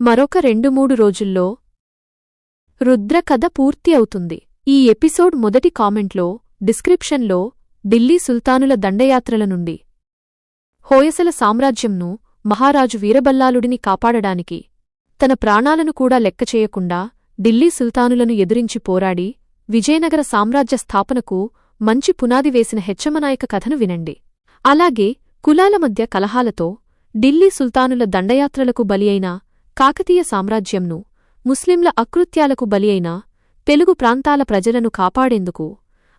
మరొక రెండు మూడు రోజుల్లో రుద్ర కథ పూర్తి అవుతుంది. ఈ ఎపిసోడ్ మొదటి కామెంట్లో డిస్క్రిప్షన్లో ఢిల్లీ సుల్తానుల దండయాత్రల నుండి హోయసల సామ్రాజ్యంను మహారాజు వీరబల్లాలుడిని కాపాడడానికి తన ప్రాణాలను కూడా లెక్కచేయకుండా ఢిల్లీ సుల్తానులను ఎదురించి పోరాడి విజయనగర సామ్రాజ్య స్థాపనకు మంచి పునాది వేసిన హెచ్చమనాయక కథను వినండి. అలాగే కులాల మధ్య కలహాలతో ఢిల్లీ సుల్తానుల దండయాత్రలకు బలి అయిన కాకతీయ సామ్రాజ్యంను ముస్లింల అకృత్యాలకు బలి అయిన తెలుగు ప్రాంతాల ప్రజలను కాపాడేందుకు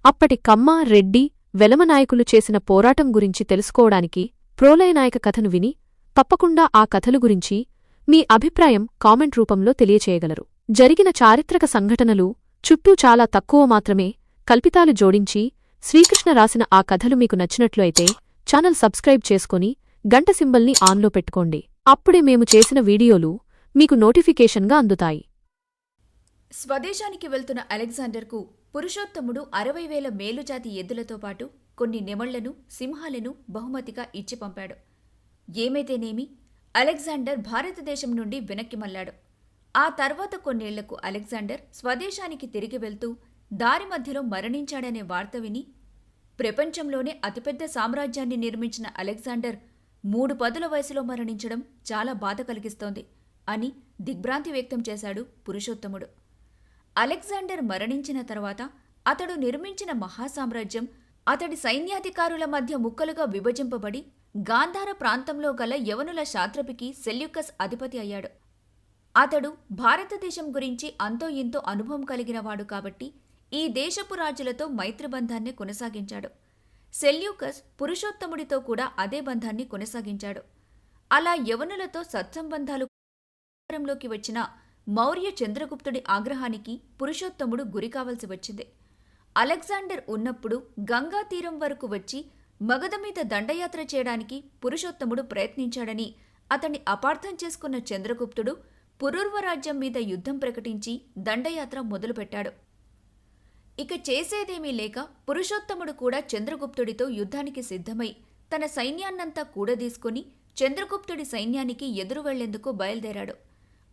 అప్పటి కమ్మ రెడ్డి వెలమనాయకులు చేసిన పోరాటం గురించి తెలుసుకోవడానికి ప్రోలయనాయక కథను విని తప్పకుండా ఆ కథలు గురించి మీ అభిప్రాయం కామెంట్ రూపంలో తెలియచేయగలరు. జరిగిన చారిత్రక సంఘటనలు చుట్టూ చాలా తక్కువ మాత్రమే కల్పితాలు జోడించి శ్రీకృష్ణ రాసిన ఆ కథలు మీకు నచ్చినట్లు అయితే ఛానల్ సబ్స్క్రైబ్ చేసుకొని గంట సింబల్ని ఆన్లో పెట్టుకోండి. అప్పుడే మేము చేసిన వీడియోలు మీకు నోటిఫికేషన్గా అందుతాయి. స్వదేశానికి వెళ్తున్న అలెగ్జాండర్కు పురుషోత్తముడు అరవై వేల మేలుజాతి ఎద్దులతో పాటు కొన్ని నెమళ్ళను సింహాలను బహుమతిగా ఇచ్చి పంపాడు. ఏమైతేనేమి? అలెగ్జాండర్ భారతదేశం నుండి వెనక్కి మళ్ళాడు. ఆ తర్వాత కొన్నేళ్ళకు అలెగ్జాండర్ స్వదేశానికి తిరిగి వెళ్తూ దారి మధ్యలో మరణించాడనే వార్త విని ప్రపంచంలోనే అతిపెద్ద సామ్రాజ్యాన్ని నిర్మించిన అలెగ్జాండర్ మూడు పదుల వయసులో మరణించడం చాలా బాధ కలిగిస్తోంది. అని దిగ్భ్రాంతి వ్యక్తం చేశాడు పురుషోత్తముడు. అలెగ్జాండర్ మరణించిన తర్వాత అతడు నిర్మించిన మహాసామ్రాజ్యం అతడి సైన్యాధికారుల మధ్య ముక్కలుగా విభజింపబడి గాంధార ప్రాంతంలో గల యవనుల శాత్రపికి సెల్యూకస్ అధిపతి అయ్యాడు. అతడు భారతదేశం గురించి అంతో ఇంతో అనుభవం కలిగినవాడు కాబట్టి ఈ దేశపు రాజులతో మైత్రిబంధాన్ని కొనసాగించాడు. సెల్యూకస్ పురుషోత్తముడితో కూడా అదే బంధాన్ని కొనసాగించాడు. అలా యవనులతో సత్సంబంధాలు అధికారంలోకి వచ్చిన మౌర్య చంద్రగుప్తుడి ఆగ్రహానికి పురుషోత్తముడు గురికావలసి వచ్చింది. అలెగ్జాండర్ ఉన్నప్పుడు గంగా తీరం వరకు వచ్చి మగధ మీద దండయాత్ర చేయడానికి పురుషోత్తముడు ప్రయత్నించాడని అతన్ని అపార్థం చేసుకున్న చంద్రగుప్తుడు పురూర్వరాజ్యం మీద యుద్ధం ప్రకటించి దండయాత్ర మొదలుపెట్టాడు. ఇక చేసేదేమీ లేక పురుషోత్తముడు కూడా చంద్రగుప్తుడితో యుద్ధానికి సిద్ధమై తన సైన్యాన్నంతా కూడదీసుకుని చంద్రగుప్తుడి సైన్యానికి ఎదురు వెళ్ళేందుకు బయలుదేరాడు.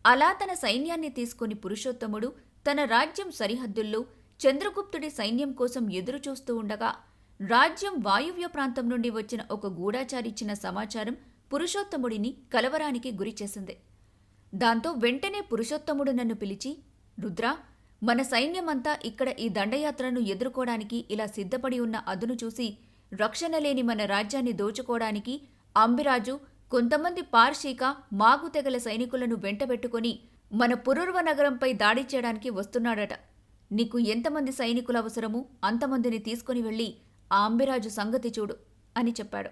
అలా తన సైన్యాన్ని తీసుకుని పురుషోత్తముడు తన రాజ్యం సరిహద్దుల్లో చంద్రగుప్తుడి సైన్యం కోసం ఎదురుచూస్తూ ఉండగా రాజ్యం వాయువ్య ప్రాంతం నుండి వచ్చిన ఒక గూఢాచారిచ్చిన సమాచారం పురుషోత్తముడిని కలవరానికి గురిచేసింది దాంతో వెంటనే పురుషోత్తముడు నన్ను పిలిచి రుద్రా మన సైన్యమంతా ఇక్కడ ఈ దండయాత్రను ఎదుర్కోవడానికి ఇలా సిద్ధపడి ఉన్న అదును చూసి రక్షణ లేని మన రాజ్యాన్ని దోచుకోవడానికి అంబిరాజు కొంతమంది పార్షిక మాగు తెగల సైనికులను వెంటబెట్టుకుని మన పురూర్వ నగరంపై దాడి చేయడానికి వస్తున్నాడట. నీకు ఎంతమంది సైనికులు అవసరమో? అంతమందిని తీసుకుని వెళ్ళి ఆ అంబిరాజు సంగతి చూడు అని చెప్పాడు.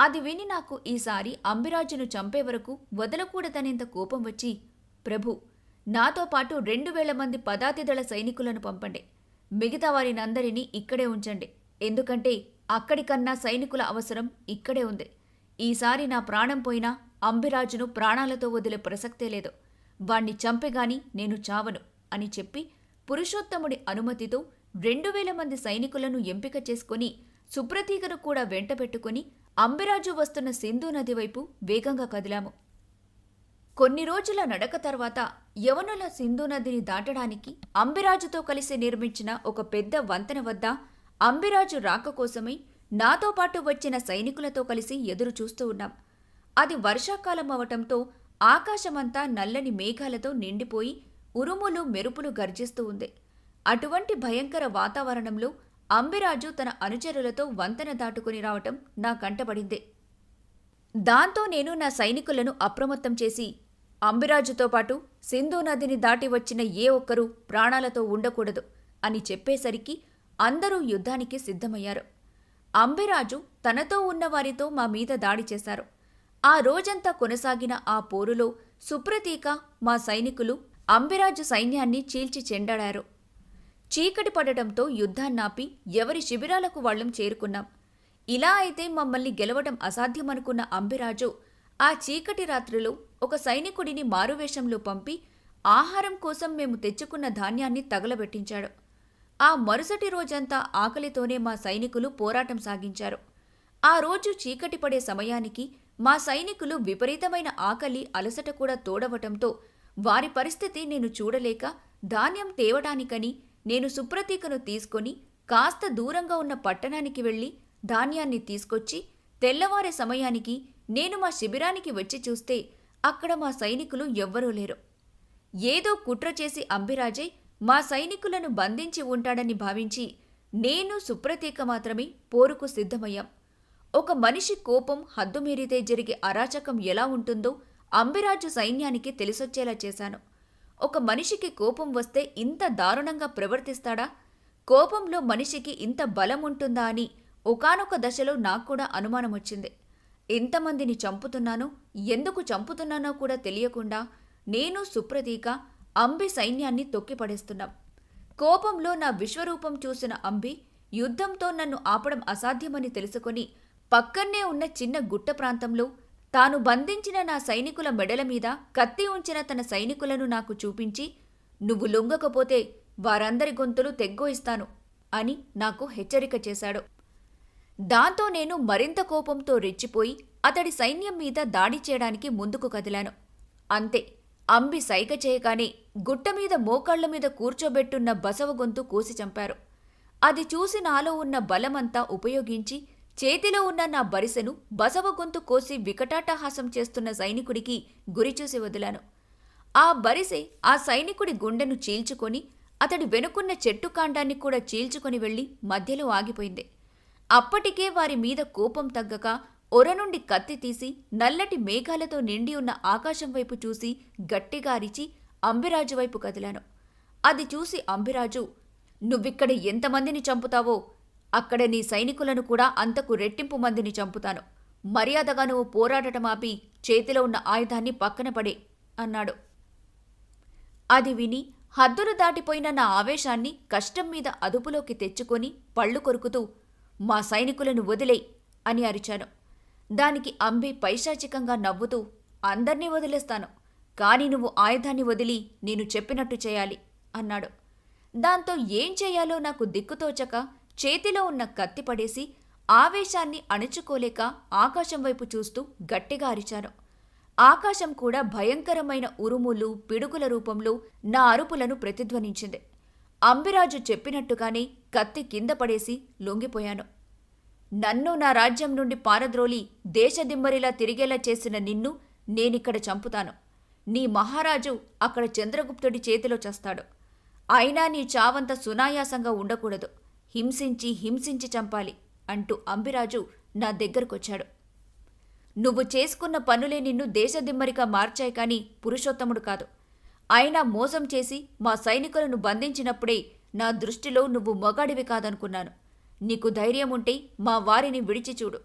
అది విని నాకు ఈసారి అంబిరాజును చంపే వరకు వదలకూడదనేంత కోపం వచ్చి ప్రభు నాతో పాటు రెండు వేల మంది పదాతిదళ సైనికులను పంపండి. మిగతా వారినందరినీ ఇక్కడే ఉంచండి. ఎందుకంటే అక్కడికన్నా సైనికుల అవసరం ఇక్కడే ఉంది. ఈసారి నా ప్రాణం పోయినా అంబిరాజును ప్రాణాలతో వదిలే ప్రసక్తే లేదు. వాణ్ణి చంపెగాని నేను చావను అని చెప్పి పురుషోత్తముడి అనుమతితో రెండు వేల మంది సైనికులను ఎంపిక చేసుకుని సుప్రతీకను కూడా వెంటబెట్టుకుని అంబిరాజు వస్తున్న సింధు నది వైపు వేగంగా కదిలాము. కొన్ని రోజుల నడక తర్వాత యవనుల సింధు నదిని దాటడానికి అంబిరాజుతో కలిసి నిర్మించిన ఒక పెద్ద వంతెన వద్ద అంబిరాజు రాక కోసమై నాతో పాటు వచ్చిన సైనికులతో కలిసి ఎదురు చూస్తూ ఉన్నాం. అది వర్షాకాలం అవటంతో ఆకాశమంతా నల్లని మేఘాలతో నిండిపోయి ఉరుములు మెరుపులు గర్జిస్తూ ఉంది. అటువంటి భయంకర వాతావరణంలో అంబిరాజు తన అనుచరులతో వంతెన దాటుకుని రావటం నా కంటపడింది. దాంతో నేను నా సైనికులను అప్రమత్తం చేసి అంబిరాజుతో పాటు సింధు నదిని దాటి వచ్చిన ఏ ఒక్కరూ ప్రాణాలతో ఉండకూడదు అని చెప్పేసరికి అందరూ యుద్ధానికి సిద్ధమయ్యారు. అంబిరాజు తనతో ఉన్నవారితో మా మీద దాడి చేశారు. ఆ రోజంతా కొనసాగిన ఆ పోరులో సుప్రతీక మా సైనికులు అంబిరాజు సైన్యాన్ని చీల్చి చెండాడారు. చీకటి పడటంతో యుద్ధాన్నాపి ఎవరి శిబిరాలకు వాళ్ళం చేరుకున్నాం. ఇలా అయితే మమ్మల్ని గెలవడం అసాధ్యమనుకున్న అంబిరాజు ఆ చీకటి రాత్రిలో ఒక సైనికుడిని మారువేషంలో పంపి ఆహారం కోసం మేము తెచ్చుకున్న ధాన్యాన్ని తగలబెట్టించాడు. ఆ మరుసటి రోజంతా ఆకలితోనే మా సైనికులు పోరాటం సాగించారు. ఆ రోజు చీకటి పడే సమయానికి మా సైనికులు విపరీతమైన ఆకలి అలసట కూడా తోడవటంతో వారి పరిస్థితి నేను చూడలేక ధాన్యం తేవటానికని నేను సుప్రతీకను తీసుకొని కాస్త దూరంగా ఉన్న పట్టణానికి వెళ్ళి ధాన్యాన్ని తీసుకొచ్చి తెల్లవారే సమయానికి నేను మా శిబిరానికి వచ్చి చూస్తే అక్కడ మా సైనికులు ఎవ్వరూ లేరు. ఏదో కుట్ర చేసి అంబిరాజై మా సైనికులను బంధించి ఉంటాడని భావించి నేను సుప్రతీక మాత్రమే పోరుకు సిద్ధమయ్యాం. ఒక మనిషి కోపం హద్దుమీరితే జరిగే అరాచకం ఎలా ఉంటుందో అంబిరాజు సైన్యానికి తెలిసొచ్చేలా చేశాను. ఒక మనిషికి కోపం వస్తే ఇంత దారుణంగా ప్రవర్తిస్తాడా? కోపంలో మనిషికి ఇంత బలం ఉంటుందా అని ఒకానొక దశలో నాకు కూడా అనుమానం వచ్చింది ఎంతమందిని చంపుతున్నానో ఎందుకు చంపుతున్నానో కూడా తెలియకుండా నేను సుప్రతీక అంబి సైన్యాన్ని తొక్కిపడేస్తున్నాం కోపంలో నా విశ్వరూపం చూసిన అంబి యుద్ధంతో నన్ను ఆపడం అసాధ్యమని తెలుసుకొని పక్కన్నే ఉన్న చిన్న గుట్ట ప్రాంతంలో తాను బంధించిన నా సైనికుల మెడల మీద కత్తి ఉంచిన తన సైనికులను నాకు చూపించి నువ్వు లొంగకపోతే వారందరి గొంతులు తెగ్గోయిస్తాను అని నాకు హెచ్చరిక చేశాడు. దాంతో నేను మరింత కోపంతో రెచ్చిపోయి అతడి సైన్యం మీద దాడి చేయడానికి ముందుకు కదిలాను. అంతే అంబి సైగ చేయగానే గుట్ట మీద మోకాళ్ళ మీద కూర్చోబెట్టున్న బసవ గొంతు కోసి చంపారు. అది చూసి నాలో ఉన్న బలమంతా ఉపయోగించి చేతిలో ఉన్న నా బరిసెను బసవ గొంతు కోసి వికటాటహాసం చేస్తున్న సైనికుడికి గురిచూసి వదిలాను. ఆ బరిసె ఆ సైనికుడి గుండెను చీల్చుకొని అతడి వెనుకున్న చెట్టు కాండాన్ని కూడా చీల్చుకొని వెళ్ళి మధ్యలో ఆగిపోయింది. అప్పటికే వారి మీద కోపం తగ్గక ఒర నుండి కత్తి తీసి నల్లటి మేఘాలతో నిండి ఉన్న ఆకాశం వైపు చూసి గట్టిగా అరిచి అంబిరాజు వైపు కదిలాను. అది చూసి అంబిరాజు నువ్విక్కడ ఎంతమందిని చంపుతావో అక్కడ నీ సైనికులను కూడా అంతకు రెట్టింపు మందిని చంపుతాను. మర్యాదగా నువ్వు పోరాడటం ఆపి చేతిలో ఉన్న ఆయుధాన్ని పక్కన పడే అన్నాడు. అది విని హద్దులు దాటిపోయిన నా ఆవేశాన్ని కష్టం మీద అదుపులోకి తెచ్చుకొని పళ్ళు కొరుకుతూ మా సైనికులను వదిలే అని అరిచాను. దానికి అంబి పైశాచికంగా నవ్వుతూ అందర్నీ వదిలేస్తాను. కానీ నువ్వు ఆయుధాన్ని వదిలి నేను చెప్పినట్టు చేయాలి అన్నాడు. దాంతో ఏం చేయాలో నాకు దిక్కుతోచక చేతిలో ఉన్న కత్తి పడేసి ఆవేశాన్ని అణుచుకోలేక ఆకాశం వైపు చూస్తూ గట్టిగా అరిచాను. ఆకాశం కూడా భయంకరమైన ఉరుములు పిడుగుల రూపంలో నా అరుపులను ప్రతిధ్వనించింది. అంబిరాజు చెప్పినట్టుగానే కత్తి కింద పడేసి లొంగిపోయాను. నన్ను నా రాజ్యం నుండి పారద్రోలి దేశదిమ్మరిలా తిరిగేలా చేసిన నిన్ను నేనిక్కడ చంపుతాను. నీ మహారాజు అక్కడ చంద్రగుప్తుడి చేతిలో చస్తాడు. అయినా నీ చావంత సునాయాసంగా ఉండకూడదు. హింసించి హింసించి చంపాలి అంటూ అంబిరాజు నా దగ్గరకొచ్చాడు. నువ్వు చేసుకున్న పనులే నిన్ను దేశదిమ్మరిగా మార్చాయి కాని పురుషోత్తముడు కాదు. అయినా మోసం చేసి మా సైనికులను బంధించినప్పుడే నా దృష్టిలో నువ్వు మొగాడివి కాదనుకున్నాను. నీకు ధైర్యం ఉంటే మా వారిని విడిచి చూడు.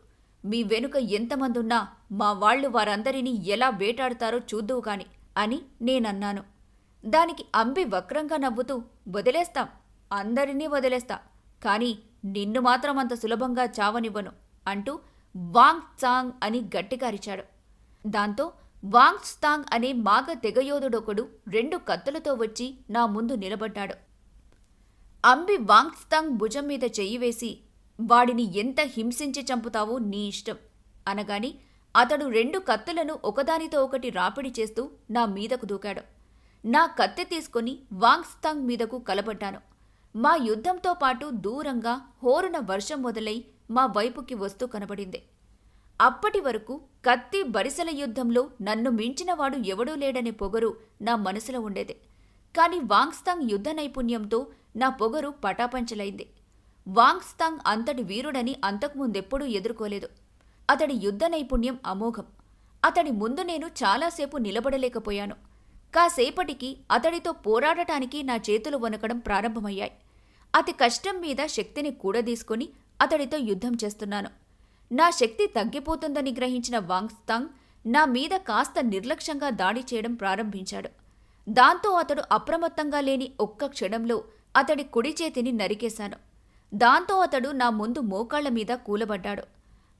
మీ వెనుక ఎంతమందున్నా మా వాళ్ళు వారందరినీ ఎలా వేటాడతారో చూద్దువు కాని అని నేనన్నాను. దానికి అంబి వక్రంగా నవ్వుతూ వదిలేస్తాం. అందరినీ వదిలేస్తా. కాని నిన్ను మాత్రం అంత సులభంగా చావనివ్వను అంటూ వాంగ్ చాంగ్ అని గట్టిగా అరిచాడు దాంతో వాంగ్ స్థాంగ్ అనే మాగ తెగయోధుడొకడు రెండు కత్తులతో వచ్చి నా ముందు నిలబడ్డాడు. అంబి వాంగ్స్తాంగ్ భుజం మీద చెయ్యి వేసి వాడిని ఎంత హింసించి చంపుతావో నీ ఇష్టం అనగాని అతడు రెండు కత్తులను ఒకదానితో ఒకటి రాపిడి చేస్తూ నా మీదకు దూకాడు. నా కత్తె తీసుకొని వాంగ్స్తాంగ్ మీదకు కలబడ్డాను. మా యుద్ధంతో పాటు దూరంగా హోరున వర్షం మొదలై మా వైపుకి వస్తూ కనబడింది. అప్పటి వరకు కత్తి బరిసెల యుద్ధంలో నన్ను మించినవాడు ఎవడూ లేడనే పొగరు నా మనసులో ఉండేది. కాని వాంగ్స్తాంగ్ యుద్ధ నైపుణ్యంతో నా పొగరు పటాపంచలైంది. వాంగ్స్తాంగ్ అంతటి వీరుడని అంతకుముందెప్పుడూ ఎదుర్కోలేదు. అతడి యుద్ధ నైపుణ్యం అమోఘం. అతడి ముందు నేను చాలాసేపు నిలబడలేకపోయాను. కాసేపటికి అతడితో పోరాడటానికి నా చేతులు వణకడం ప్రారంభమయ్యాయి. అతి కష్టం మీద శక్తిని కూడదీసుకొని అతడితో యుద్ధం చేస్తున్నాను. నా శక్తి తగ్గిపోతుందని గ్రహించిన వాంగ్స్తాంగ్ నా మీద కాస్త నిర్లక్ష్యంగా దాడి చేయడం ప్రారంభించాడు. దాంతో అతడు అప్రమత్తంగా లేని ఒక్క క్షణంలో అతడి కుడి చేతిని నరికేశాను. దాంతో అతడు నా ముందు మోకాళ్ళ మీద కూలబడ్డాడు.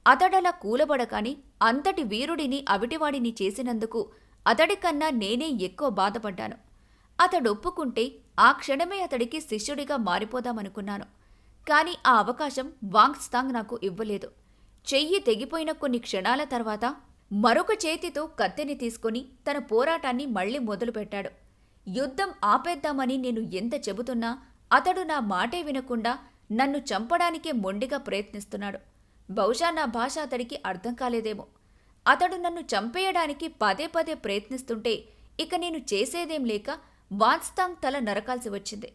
అతడలా కూలబడకాని అంతటి వీరుడిని అవిటివాడిని చేసినందుకు అతడికన్నా నేనే ఎక్కువ బాధపడ్డాను. అతడొప్పుకుంటే ఆ క్షణమే అతడికి శిష్యుడిగా మారిపోదామనుకున్నాను. కాని ఆ అవకాశం వాంగ్స్తాంగ్ నాకు ఇవ్వలేదు. చెయ్యి తెగిపోయిన కొన్ని క్షణాల తర్వాత మరొక చేతితో కత్తెని తీసుకొని తన పోరాటాన్ని మళ్ళీ మొదలుపెట్టాడు. యుద్ధం ఆపేద్దామని నేను ఎంత చెబుతున్నా అతడు నా మాటే వినకుండా నన్ను చంపడానికే మొండిగా ప్రయత్నిస్తున్నాడు. బహుశా నా భాష అతడికి అర్థం కాలేదేమో. అతడు నన్ను చంపేయడానికి పదే పదే ప్రయత్నిస్తుంటే ఇక నేను చేసేదేం లేక వాంగ్స్తాంగ్ తల నరకాల్సి వచ్చింది.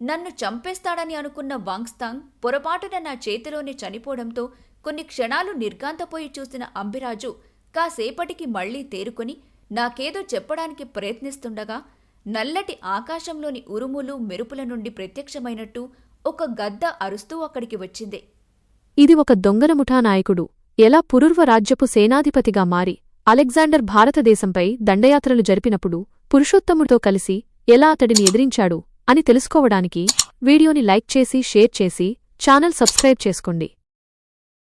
నన్ను చంపేస్తాడని అనుకున్న వాంగ్స్తాంగ్ పొరపాటున నా చేతిలోనే చనిపోవడంతో కొన్ని క్షణాలు నిర్గాంతపోయి చూసిన అంబిరాజు కాసేపటికి మళ్ళీ తేరుకొని నాకేదో చెప్పడానికి ప్రయత్నిస్తుండగా నల్లటి ఆకాశంలోని ఉరుములు మెరుపుల నుండి ప్రత్యక్షమైనట్టు ఒక గద్ద అరుస్తూ అక్కడికి వచ్చింది. ఇది ఒక దొంగల ముఠా నాయకుడు ఎలా పురుర్వ రాజ్యపు సేనాధిపతిగా మారి అలెగ్జాండర్ భారతదేశంపై దండయాత్రలు జరిపినప్పుడు పురుషోత్తముడితో కలిసి ఎలా అతడిని ఎదిరించాడు అని తెలుసుకోవడానికి వీడియోని లైక్ చేసి షేర్ చేసి ఛానల్ సబ్స్క్రైబ్ చేసుకోండి.